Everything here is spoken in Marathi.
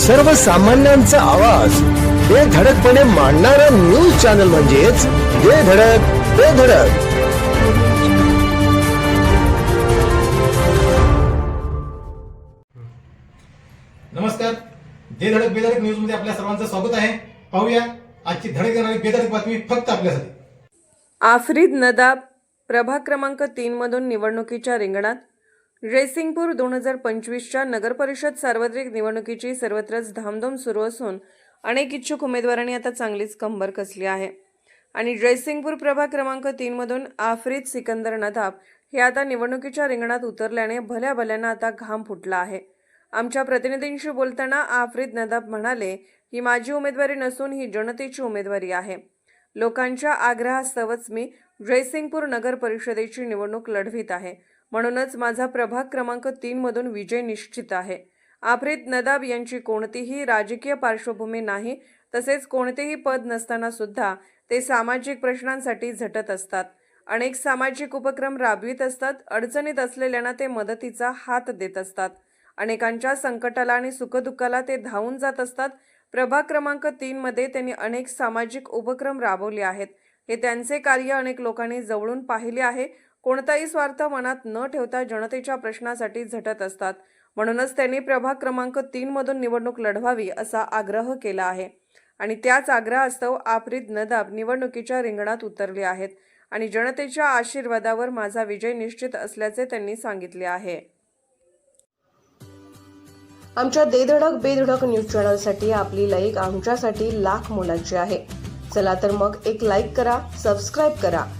सर्वसामान्यांचा आवाज. हे धडकपणे मांडणारा न्यूज चॅनल म्हणजेच हे धडक ते धडक. नमस्कार. जे धडक बेधडक न्यूजमध्ये आपल्या सर्वांचं स्वागत आहे. पाहूया आजची धडक देणारी बेधडक बातमी फक्त आपल्यासाठी. आफ्रिद नदाब प्रभाग क्रमांक तीन मधून निवडणुकीच्या रिंगणात रेसिंगपूर दोन हजार पंचवीसच्या नगरपरिषद सार्वत्रिक निवडणुकीची सर्वत्रच धामधूम सुरू असून अनेक इच्छुक उमेदवारांनी आता चांगलीच कंबर कसली आहे. आणि ड्रेसिंगपूर प्रभाग क्रमांक तीनमधून आफ्रिद सिकंदर नदाब हे आता निवडणुकीच्या रिंगणात उतरल्याने भल्या भल्यांना आता घाम फुटला आहे. आमच्या प्रतिनिधींशी बोलताना आफ्रिद नदाब म्हणाले ही माझी उमेदवारी नसून ही जनतेची उमेदवारी आहे. लोकांच्या आग्रहास्तवच मी ड्रेसिंगपूर नगर परिषदेची निवडणूक लढवित आहे. म्हणूनच माझा प्रभाग क्रमांक तीनमधून विजय निश्चित आहे. आफ्रिद नदाब यांची कोणतीही राजकीय पार्श्वभूमी नाही तसेच कोणतेही पद नसताना सुद्धा ते सामाजिक प्रश्नांसाठी झटत असतात. अनेक सामाजिक उपक्रम राबवित असतात अडचणीत असलेल्यांना ते मदतीचा हात देत असतात. अनेकांच्या संकटाला आणि सुखदुःखाला ते धावून जात असतात. प्रभाग क्रमांक तीनमध्ये त्यांनी अनेक सामाजिक उपक्रम राबवले आहेत. हे त्यांचे कार्य अनेक लोकांनी जवळून पाहिले आहे. कोणताही स्वार्थ मनात न ठेवता जनतेच्या प्रश्नासाठी झटत असतात. म्हणूनच त्यांनी प्रभाग क्रमांक तीन मधून निवडणूक लढवावी असा आग्रह केला आहे. आणि त्याच आग्रहास्तव आफ्रिद नदाब निवडणुकीच्या रिंगणात उतरले आहेत आणि जनतेच्या आशीर्वादावर माझा विजय निश्चित असल्याचे त्यांनी सांगितले आहे. आमच्या देधडक बेधडक न्यूज चॅनलसाठी आपली लाईक आमच्यासाठी लाख मोलाची आहे. चला तर मग एक लाईक करा सबस्क्राईब करा.